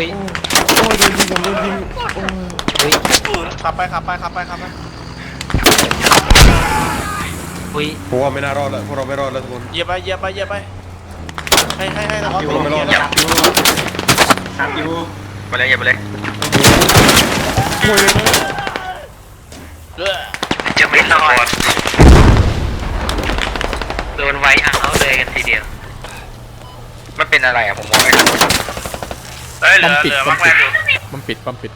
อุ้ยอุ้ยโอ้ยโดนยิงผมโดนยิงโอ้ยอุ้ยขับไปขับไปขับไปขับไปอุ้ยผมว่าไม่น่ารอดแล้วพวกเราไม่รอดแล้วทุกคนเหยียบไปเหยียบไปเหยียบไปให้ให้ให้ตลอดพวกเราไม่รอดแล้วขับอยู่ไปเลยอย่าไปเลยโอ้ยเออจะไม่รอดโดนไว้เอาเลยกันทีเดียวมันเป็นอะไรอะผมมองไม่ทัน เฮ้ยเหลือเหลือมากแรงอยู่ปั๊มปิดปั๊มปิด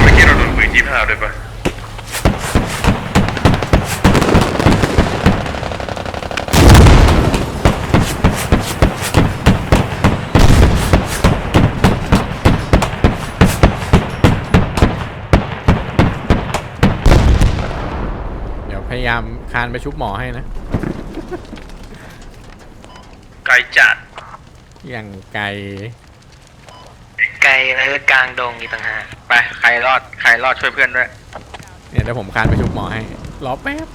เมื่อกี้เราโดนปืนยี่ห้าด้วยปะเดี๋ยวพยายามคานไปชุบหมอให้นะไก ลจัดอย่างไกลไกลแล้วก็กลางดงอีกต่างหากไปใครรอดใครรอดช่วยเพื่อนด้วยเนี่ยเดี๋ยวผมคานไปชุบหมอให้ รอแป๊บ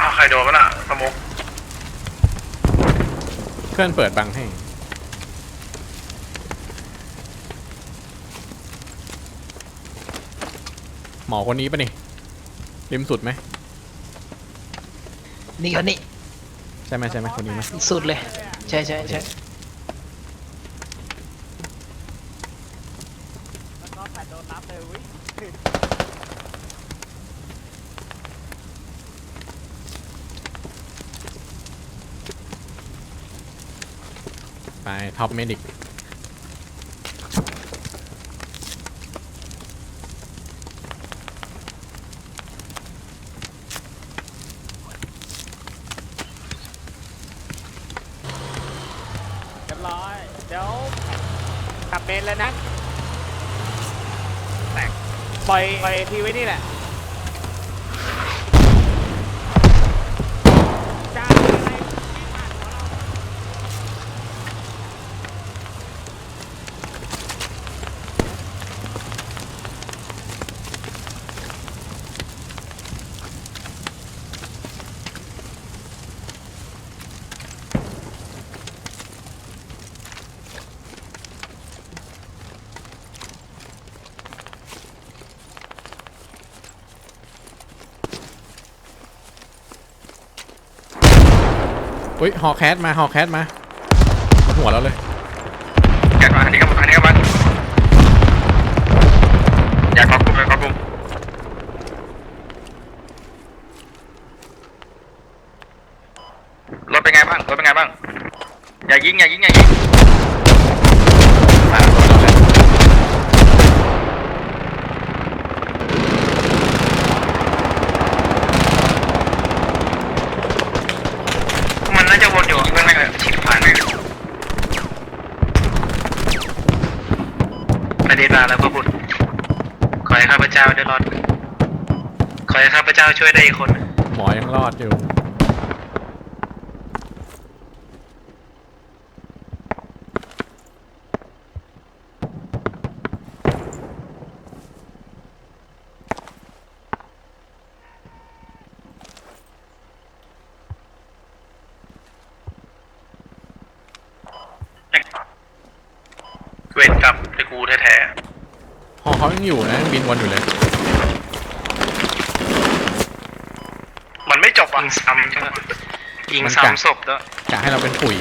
อ้าวใครโดนมันอะสมุกเพื่อนเปิดบังให้ หมอคนนี้ปะนี่ริมสุดไหมนี่คนนี้ใช่ไหมใช่ไหมคนนี้ไหมสุดเลย ใช่ใช่ใช่ไปท็อปเมดิก เรียบร้อย เดี๋ยวขับเมนเลยนะแตกปล่อยปล่อยทีไว้นี่แหละจ้าอะไร อุ้ยฮอแคสมาฮอแคสมาหัวเราเลย แกมาอันนี้ก็มาอันนี้ก็มาอยากขอบคุมอยากขอบคุมรถเป็นไงบ้างรถเป็นไงบ้าง อย่ายิงอย่ายิงอย่ายิง มารถเราแล้ว มันน่าจะวนอยู่เพื่อนไม่งเลยชิบหายไม่ง ประเด็นมาแล้วพระบุตรขอให้ข้าพเจ้าได้รอด ขอให้ข้าพเจ้า ช่วยได้อีกคน หมอยังรอดอยู่ เวรกรรมไอ้กูแท้ฮอเขายังอยู่นะยังบินวนอยู่เลย ๆมัน ไม่จบอะยิงซ้ำใช่ไหมยิงมันกัดซ้ำศพด้วยกะให้เราเป็นปุ๋ย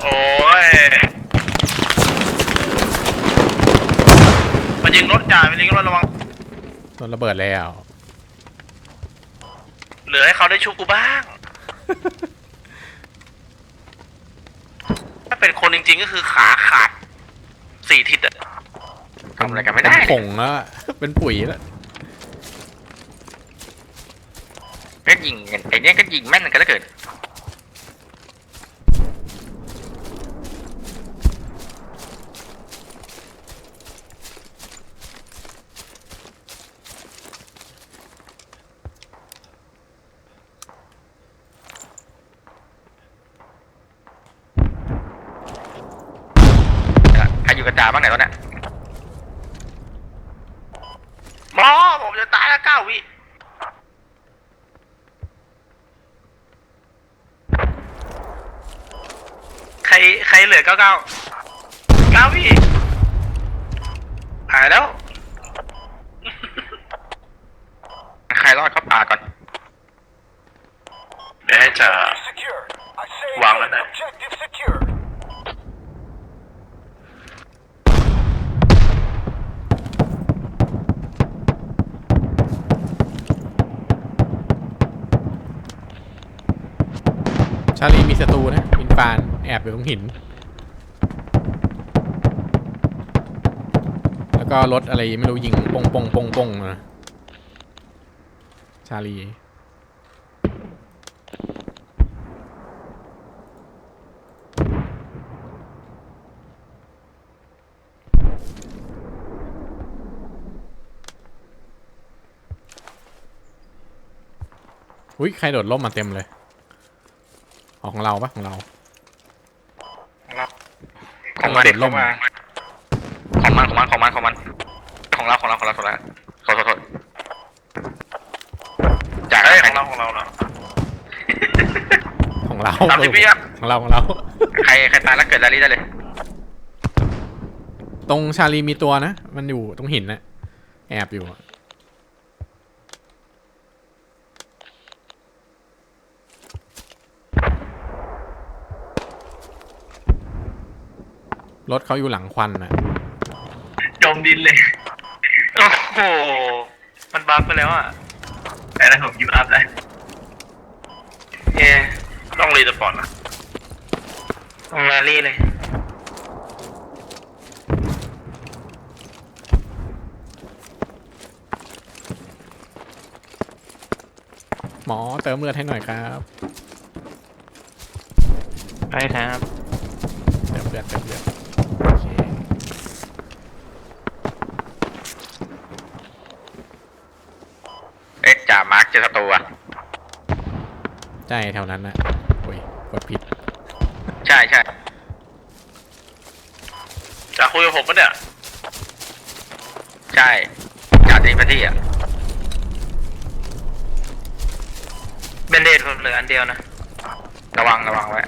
โอ้ยมันยิงรถจ่ามันยิงรถระวัง โดนระเบิดแล้ว เหลือให้เขาได้ชุบกูบ้าง ถ้าเป็นคนจริงๆก็คือขาขาด สี่ทิศอะทำอะไรกันไม่ได้ เป็นผงแล้วอะเป็นปุ๋ยแล้วก็ยิงไอ้เนี้ยก็ยิงแม่นกันแล้วเกิด กระจาบ้างไหนวะเนี้ยหมอผมจะตายแล้วเก้าวิใครใครเหลือเก้าเก้าเก้าวิหายแล้ว ใครรอดเข้าป่าก่อน เดี๋ยวให้จ่า วางแล้วนะ ชาลีมีศัตรูนะอินฟานแอบอยู่ตรงหิน แล้วก็รถอะไรไม่รู้ยิงปงปงปงปงนะชาลีอุ้ยใครโดดร่มมาเต็มเลย ออกของเราปะของเราของมันเด็ดล่มของมันของมันของมันของมันของเราของเราของเราของเราโทษโทษโทษจากเอ้ยใคขรองเราของเราเนาะของเราสามสิบวิครับของเราของเราใครใครตายแล้วเกิดแรลลี่ได้เลย ตรงชาลีมีตัวนะ มันอยู่ตรงหินนะแอบอยู่ รถเขาอยู่หลังควันนะจมดินเลย โอ้โห มันบั๊กไปแล้วอะไอ้นั่นผมยิบอัพเลยเย่ต้องรีสปอนอะต้องแรลลี่เลย หมอเติมเลือดให้หน่อยครับไปครับ เติมเลือดเติมเลือดโอเค เอ๊ะจ่ามาร์กเจอศัตรูอะ ใช่แถวนั้นนะโอ้ยกดผิด ใช่ใช่จะคุยกับผมปะเนี่ย ใช่จ่าดีพื้นที่อะเบนเดดผมเหลืออันเดียวนะ ระวังระวังไว้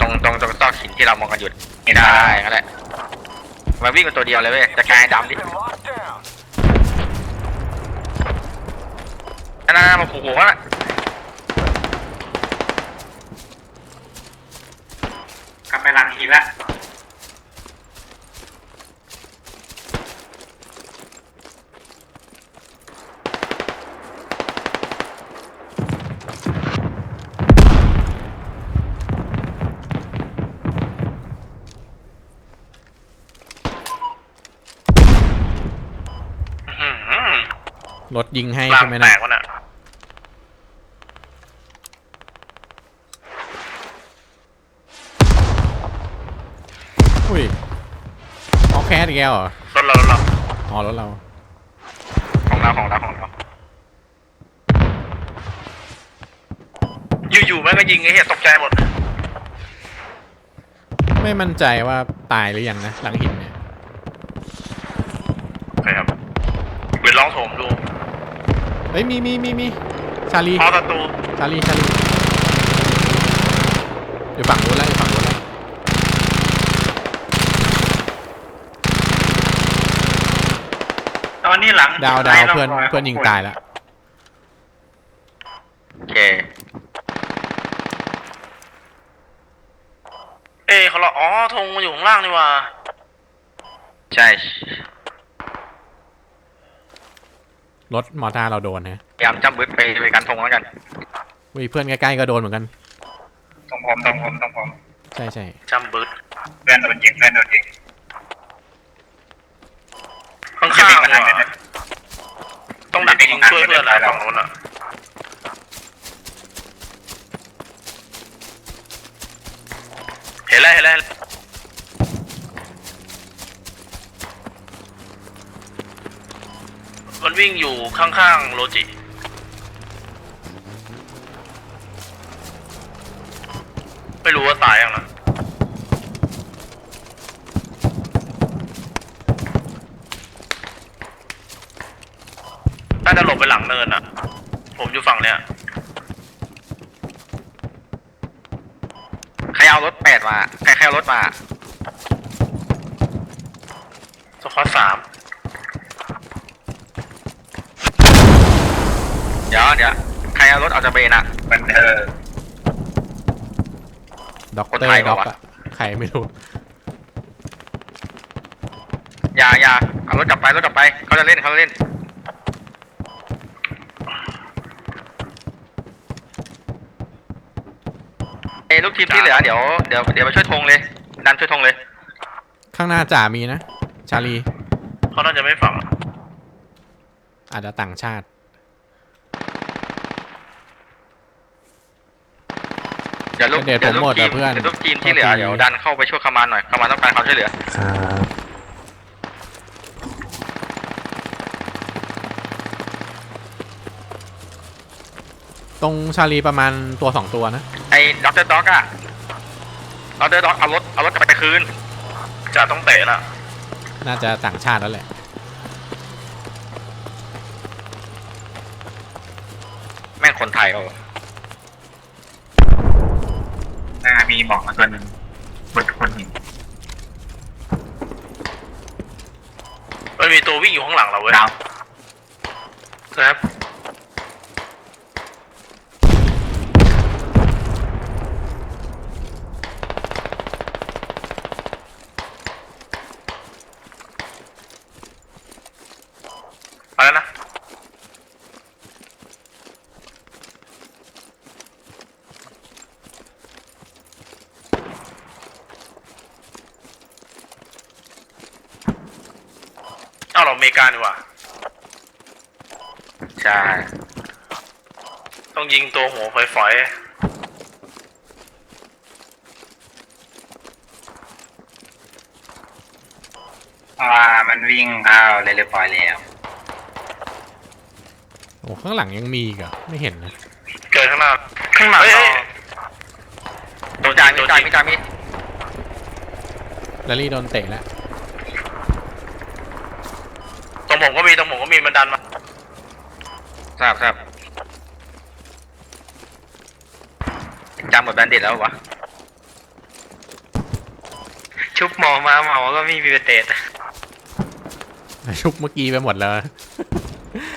ตรงตรงตรงซอกหินที่เรามองกันอยู่ไม่ได้นั่นแหละมาวิ่งเป็นตัวเดียวเลยเว้ยจะกลายดำดินั่นน่ะมาผูกหัวน่ะ กลับไปหลังหินละ อื้อหือ รถยิงให้ลางใช่ไหมแตนะกวะน่ะอุ้ยเอาแคสอีกแล้วเหรอรถเรารถเราอ๋อรถเรา ของเราของเราของเราอยู่ๆแม่งก็ยิงไอ้เหี้ยตกใจหมด ไม่มั่นใจว่าตายหรือยังนะ หลังหินเนี่ย โอเคครับเดี๋ยวลองโถมดู เฮ้ยมีมีมีมีชาลีพอศัตรูชาลีชาลีอยู่ฝั่งนู้นแล้วอยู่ฝั่งนู้นแล้วตอนนี้หลังดาวดาวไล่รบเพื่อนรยเพื่อนยิงตายแล้วโอเคเอ้ยเขาเราอ๋อธงมันอยู่ข้างล่างนี่หว่าใช่ รถมอเตอร์เราโดนนะพยายามจำบึ้ไปไปกันทงแล้วกันอุ้ยเพื่อนใกล้ๆก็โดนเหมือนกันตรงผมตรงผมตรงผมใช่ใช่จำบึดเพื่อนโดนยิงเพื่อนโดนยิงข้างๆนี่หว่าต้องดักยิงช่วยเพื่อนอะไรฝั่งนู้นอะเห็นแล้วเห็นแล้ว มันวิ่งอยู่ข้างๆโลจิไม่รู้ว่าตายยังนะน่าจะหลบไปหลังเนินอะ ผมอยู่ฝั่งเนี้ย ใครเอารถแปดมา ใครใครเอารถมา สควอตสาม ยวเดี๋ยวใครเอารถออกจากเบนอะมันเออ ด็อกคนเตอไทยร์ด็อกเหรอวะ อะใครไม่รู้ อย่าอย่าเอารถกลับไปรถกลับไปเขาจะเล่นเขาจะเล่น เอ้ยลูกทีมที่เหลือเดี๋ยวเดี๋ยวเดี๋ยวมาช่วยธงเลยดันช่วยธงเลย ข้างหน้าจ่ามีนะ ชาลีเขาน่าจะไม่ฝังอาจจะต่างชาติ เดี๋ยวลูกเดี๋ยวผมหมดทีอะเพื่อน เดี๋ยวลูกทีมที่เหลือโทษทีเดี๋ยวดันเข้าไปช่วยคามานหน่อยคามานต้องการความช่วยเหลือ ครับตรงชาลีประมาณตัวสองตัวนะ ไอ้ด็อกเตอร์ด็อกอะด็อกเตอร์ด็อกเอารถเอารถกลับไปคืนจะต้องเตะละน่าจะต่างชาติแล้วแหละ แม่งคนไทยเอา น่า มีหมอกมาตัวหนึ่งบนคนหินมันมีตัววิ่งอยู่ข้างหลังเราเว้ยดาวครับ เอ้าเราอเมริกาดีกว่า ใช่ ต้องยิงตัวหัวฝอยว่ามันวิ่งเข้าเลยเรียบร้อยแล้วโอ้ข้างหลังยังมีอีกอะไม่เห็นนะๆเกิดข้างหน้าข้างหลังเฮ้ยเราเฮ้ยโดนจ่ายมีจ่ายมีจ่ายมีแลลี่โดนเตะแล้ว ต รงผมก็มีตรงผมก็มีมันดันมาทราบทราบจำหมดแบนดิตแล้ววะชุบหมอมาหมอก็มีบีเตตชุบเมื่อกี้ไปหมดแล้ว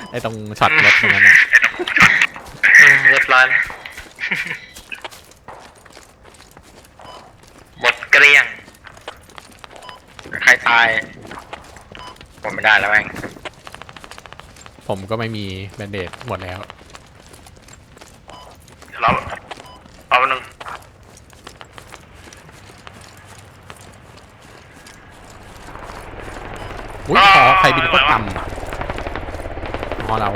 ไอ้ตรงช็อตรถตรงนั้นนะเรียบร้อยหมดเกลี้ยง ใครตายผมไม่ได้แล้วแม่ง ผมก็ไม่มีแบนเดดหมดแล้วเดี๋ยวเราเอาหนึ่งอุ้ยขอใครบินโคตรต่ำพอเรา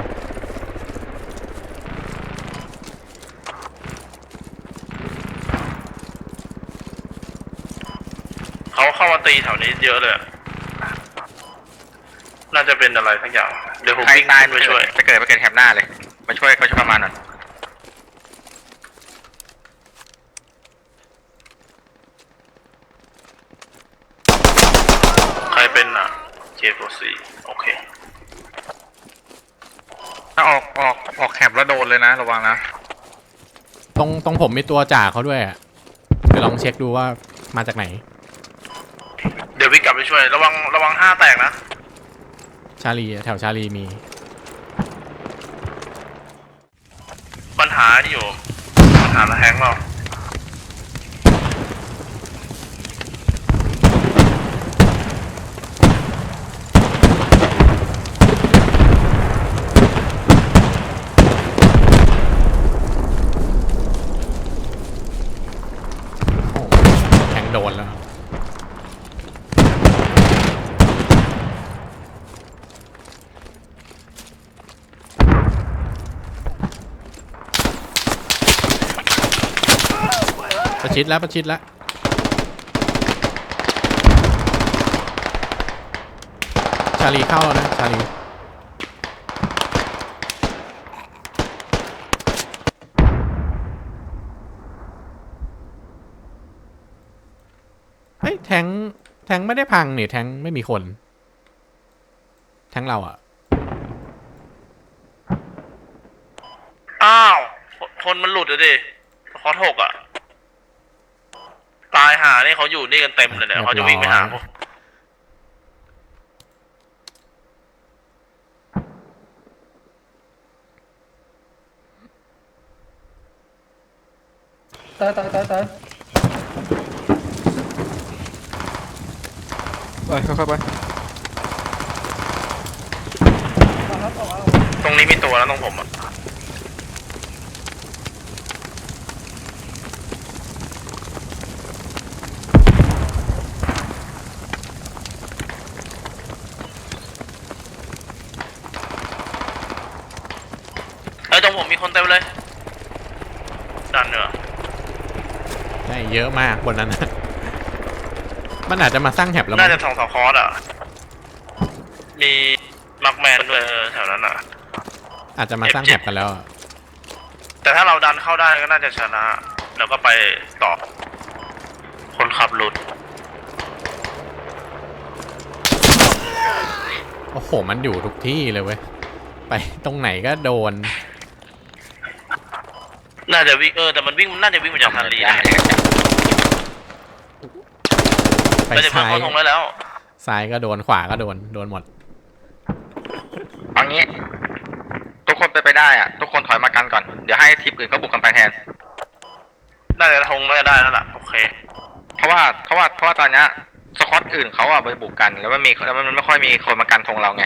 เขาเข้ามาตีแถวนี้เยอะเลยอะน่าจะเป็นอะไรสักอย่าง เดี๋ยวผมใครวิ่งตายไปช่วยไปเกิดไปเกิดแถบหน้าเลย มาช่วยเขาช่วยประมาณหน่อยใครเป็นอะ J4C โอเค ถ้าออกออกออกแคบแล้วโดนเลยนะ ระวังนะ ตรงตรงผมมีตัวจ่าเขาด้วยอะไปลองเช็คดูว่ามาจากไหน เดี๋ยววิ่งกลับไปช่วย ระวังระวังห้าแตกนะชาลีแถวชาลีมี ปัญหาอยู่ปัญหาละแฮงเรา แทงโดนแล้ว ประ ชิดแล้วประชิดแล้วชาลีเข้าแล้วนะชาลีเฮ้ยแทงแทงไม่ได้พังเนี่ยแทงไม่มีคน แทงเราอะอ้าว คนคนมันหลุดเลยดิคอร์สหกอะายหานี่เขาอยู่นี่กันเต็มเลยเนี่ยเขาจะวิ่งไปหาพวกตายตายตายตายไปค่อยๆไปมาครับออกมาตรงนี้มีตัวแล้วตรงผมอะ เอ้ยตรง ผมมีคนเต็มเลย ดันเนอะได้เยอะมากบนนั้นนะมันอาจจะมาสร้างแถบแล้วมั้น่างจะสองสองคอร์สอะ มีล็อกแมนด้วยเออแถวนั้นอะ อาจจะมาสร้างแถบกันแล้วอะแต่ถ้าเราดันเข้าได้ก็น่าจะชนะ แล้วก็ไปต่อ คนขับหลุด โอ้โห มันอยู่ทุกที่เลยเว้ย ไปตรงไหนก็โดน น่าจะวิ่งเออแต่มันวิ่งน่าจะวิ่งมาจากทางลีได้นะไปเราจะเพิ่มซ้ายเข้าทงได้แล้ว ซ้ายก็โดนขวาก็โดนโดนหมด เอางี้ ทุกคนไปนไปได้อะทุกคนถอยมากันก่อน เดี๋ยวให้ทีมอื่นเขาบุกกันไปแทน น่าจะทงน่าจะได้แล้วล่ะโอเค เพราะว่าเพราะว่าเพราะว่าตอนเนี้ยสควอตอื่นเขาอะไปบุกกัน แล้วมันมีแล้วมันไม่ค่อยมีคนมากันธงเราไง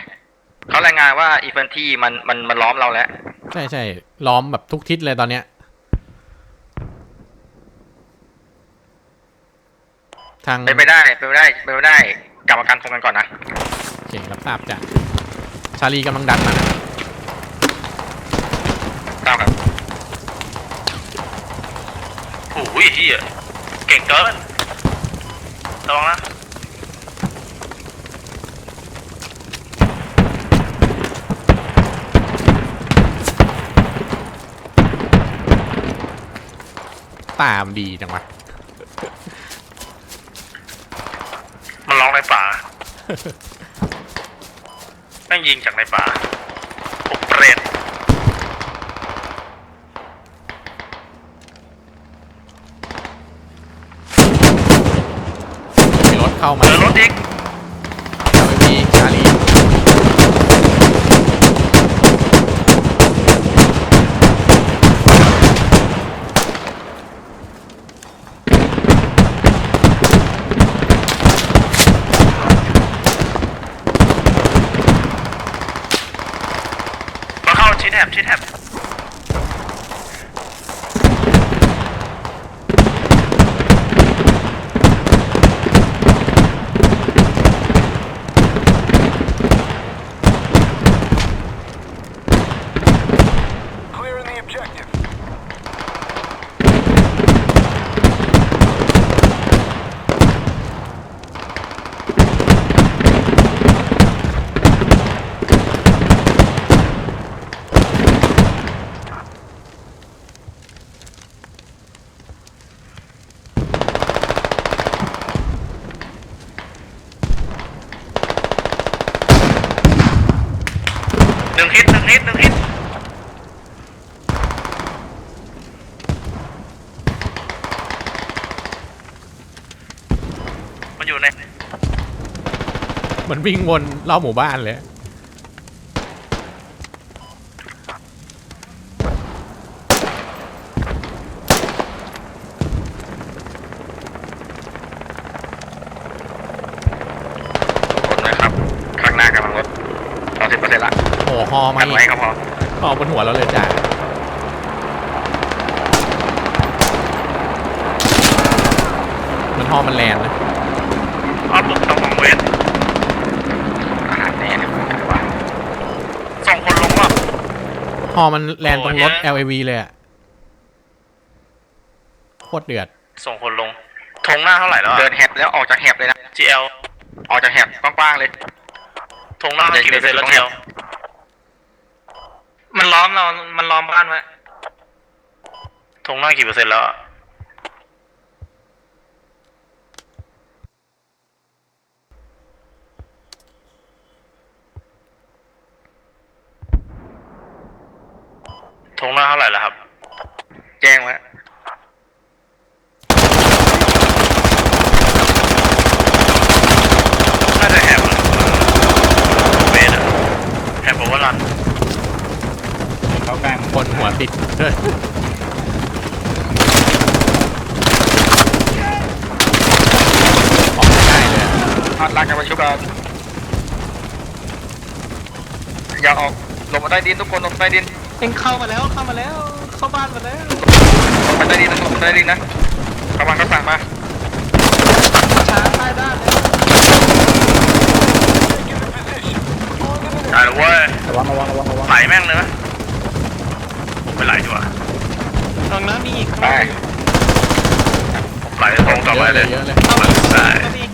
เขารายงานว่าอีเฟนที่มันมันมันล้อมเราแล้ว ใช่ใช่ล้อมแบบทุกทิศเลยตอนเนี้ย ทางเป็นไปได้เป็นไปได้เป็นไปได้ กลับมากันธงกันก่อนนะ โอเครับทราบจ้ะชาลีกำลังดันมานะตามครับโอ้ยเฮียเก่งเกินระวังนะตามดีจังวะ มันร้องในป่า แม่งยิงจากในป่าโอ้เปรตมีรถเข้ามา เจอรถอีก ไม่มีชาลี มาเข้าชิดแถบชิดแถบ หนึ่งฮิตหนึ่งฮิตหนึ่งฮิตมันอยู่ใน มันวิ่งวนรอบหมู่บ้านเลยทุกคนนะครับข้างหน้ากำลังลดเราสิบเปอร์เซ็นต์ละโอ้โหฮอมากันอีไว้กก็พอฮอบนหัวเราเลยจ้ะมันฮอมันแลนนะอ้อมหลุดต้องมองเวท อาหารแน่เลยว่า ส่งคนลงว่ะ ฮอมันแลนตรงรถโอ้ย LAV เลยอะโคตรเดือด ส่งคนลงทงหน้าเท่าไหร่แล้วเดิอะนแฮบแล้วออกจากแฮบเลยนะ GL ออกจากแฮบกว้างๆเลยทงหน้ากี่เปอร์เซ็นต์แล้วเดี๋ยว GL มันล้อมเรา มันล้อมบ้านไว้ทงหน้ากี่เปอร์เซ็นต์แล้ว ทงหน้าเท่าไหร่แล้วครับ แจ้งไว้น่าจะแฮมเบสอะแฮมโอเวอร์รันเขากลางคนหัวติดออกไม่ได้เลยอะพาดรักกันมาชุบกันอย่าออกลงมาใต้ดินทุกคนลงมาใต้ดิน เอ็งเข้ามาแล้วเข้ามาแล้วเข้าบ้านมาแล้วลงมาใต้ดินนะลงมาใต้ดินนะเข้ามาเขาสั่งมาช้างใต้ด้านเลยได้แล้วเว้ยระวังระวังระวังระวังไหลแม่งเลยไหมผมไปไหลดีกว่าตรงนั้นมีอีกไปผมไหลตรงต่อไปเลยเยอะเลยเข้ามาอีกได้เข้ามาอีก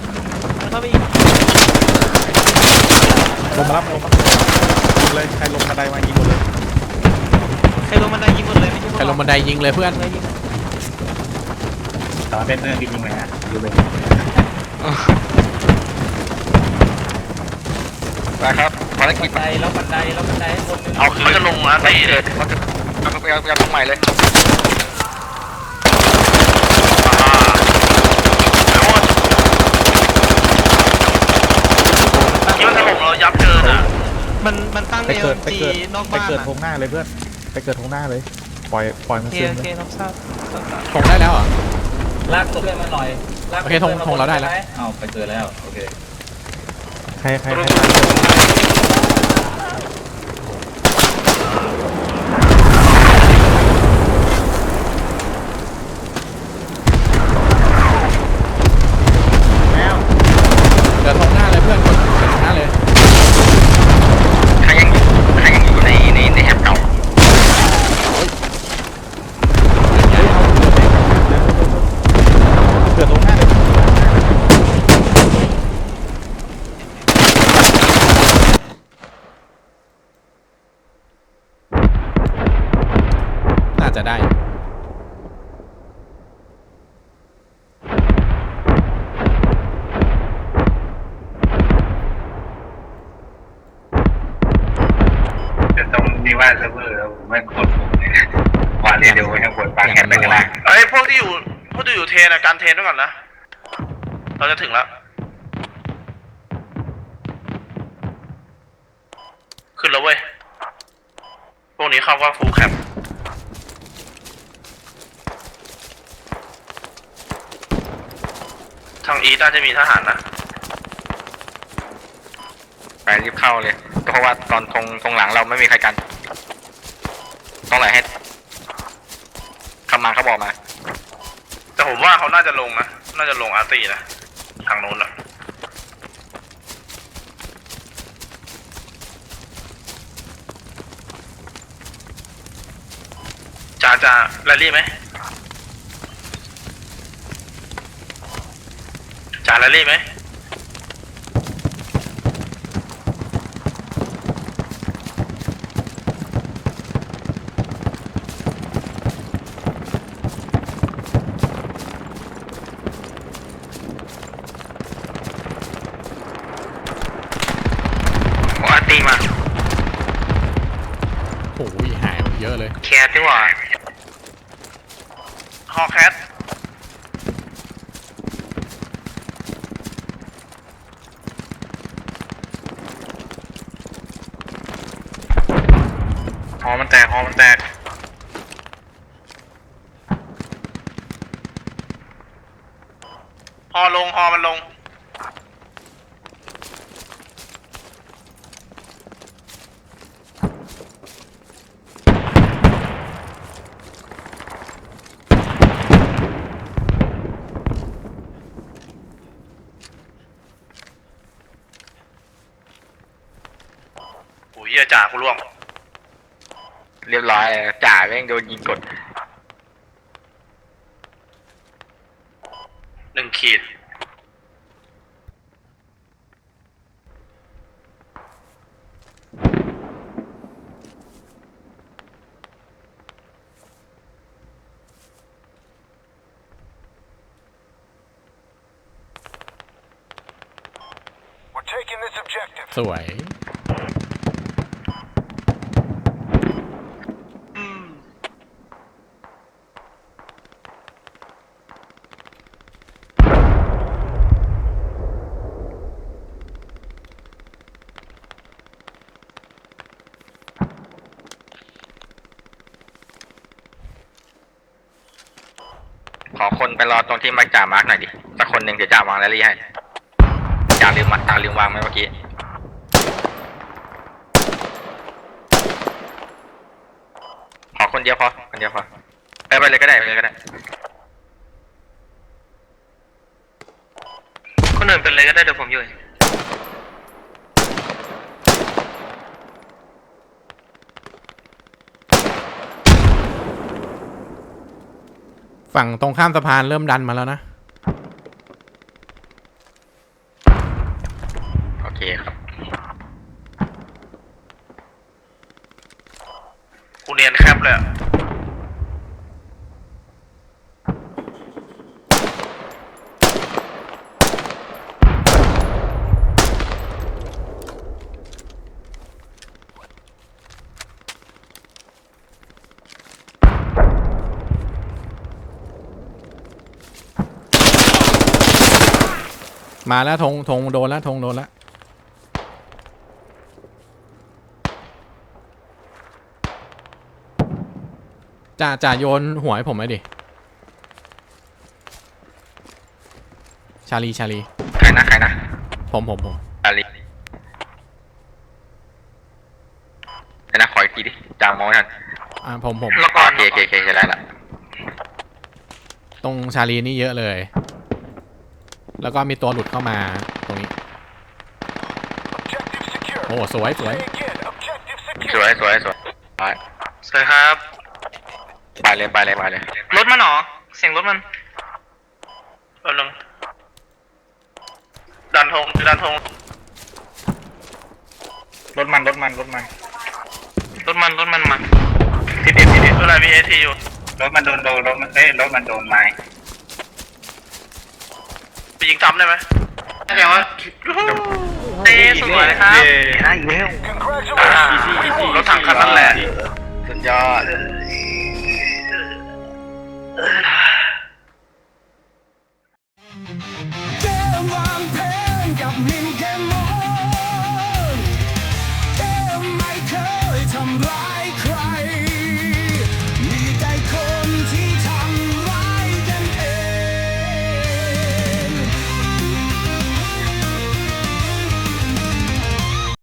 เข้ามาอีกลงมารับลงมายิงเลยใครลงบันไดมายิงหมดเลยใคร ลงบันไดยิงหมดเลยไม่ใช่ใครลงบันไดยิงเลยเพื่อนเลยยิงสารเป็นเรื่องยิงไหมฮะอยู่เลยไปครับภารกิจบันไดแล้วบันไดแล้วบันไดคนนึงเอาเขาจะลงมาตีเลยเขาจะเขาจะเอาเอาตรงใหม่เลยอ่าแล้วว่าคิดว่าถล่มเรายับเยินอะมันมันตั้งไปเอเกิลดไปจีเกิดนอกไปบ้านเกิดอะทงหน้าเลยเพื่อน ไปเกิดทงหน้าเลย ปล่อยปล่อยมันโอเคซึมโอเลเครับทราบทงได้แล้วเหรอ ลากตัวเพื่อนมาหน่อยลากโอเคธงธงเราได้แล้ว เอาไปเจอแล้ว โอเคใครใครใคร ทนอะการเทรนด้วยก่อนนะ เราจะถึงแล้ว ขึ้นแล้วเว้ย พวกนี้เข้าก็ฟูลแคปทางอีน่าจะมีทหารนะ ไปรีบเข้าเลย เพราะว่าตอนตรงตรงหลังเราไม่มีใครกัน ต้องไหลให้คำมาเขาบอกมา ผมว่าเขาน่าจะลงนะ น่าจะลงอาร์ตีนะ ทางโน้นอะจ่าจ่าแรลลี่ไหมจ่าแรลลี่ไหม โอ้อาร์ตีมา โอ้ยหายไปเยอะเลย แคสดีกว่า ฮอแคท ฮอมันแตกฮอมันแตก ฮอลง ฮอมันลง โอ้ยเหี้ยจ่ากูร่วงเรียบร้อยจ่าแม่งโดนยิงกดหนึ่งขีดสวย ขอคนไปรอตรงที่มาจ่ามาร์กหน่อยดิสักคนหนึ่งเดี๋ยวจ่าวางแรลลี่ให้จ่าลืมมาจ่าลืมวางไหมเมื่อกี้ขอคนเดียวพอคนเดียวพอไปไปเลยก็ได้ไปเลยก็ได้ คนอื่นเป็นเลยก็ได้เดี๋ยวผมอยู่ ฝั่งตรงข้ามสะพานเริ่มดันมาแล้วนะ โอเคครับ กูเนียนแคบเลยอะ มาแล้วธงธงโดนแล้วธงโดนแล้วจ่าจ่าโยนหัวให้ผมไหมดิ ชาลีชาลีใครนะใครนะ ผมผมผมอาลีเดี๋ยวนะขออีกทีดิจ่ามองไม่ทันอ่าผมผมแล้วก็โอเคโอเคโอเคเห็นแล้วละตรงชาลีนี่เยอะเลย แล้วก็มีตัวหลุดเข้ามาตรงนี้ โอ้สวยสวย สวยสวยสวยไปสวัสดีครับ ไปเลยไปเลยไปเลย รถมันเหรอ เสียงรถมันเออลงดันธงดันธงรถมันรถมันรถมันรถมันรถมันมาทิศเอ็ดทิศเอ็ดเวลามีเอทีอยู่รถมันโดนโดนรถมันเอ้ยรถมันโดนไม้ ไปยิงซ้ำได้ไหมแสดงว่าเต้สวยครับ ได้อีกแล้วอ่ารถถังคันนั้นแหละ สุดยอดเกมวางเพลงกับมิน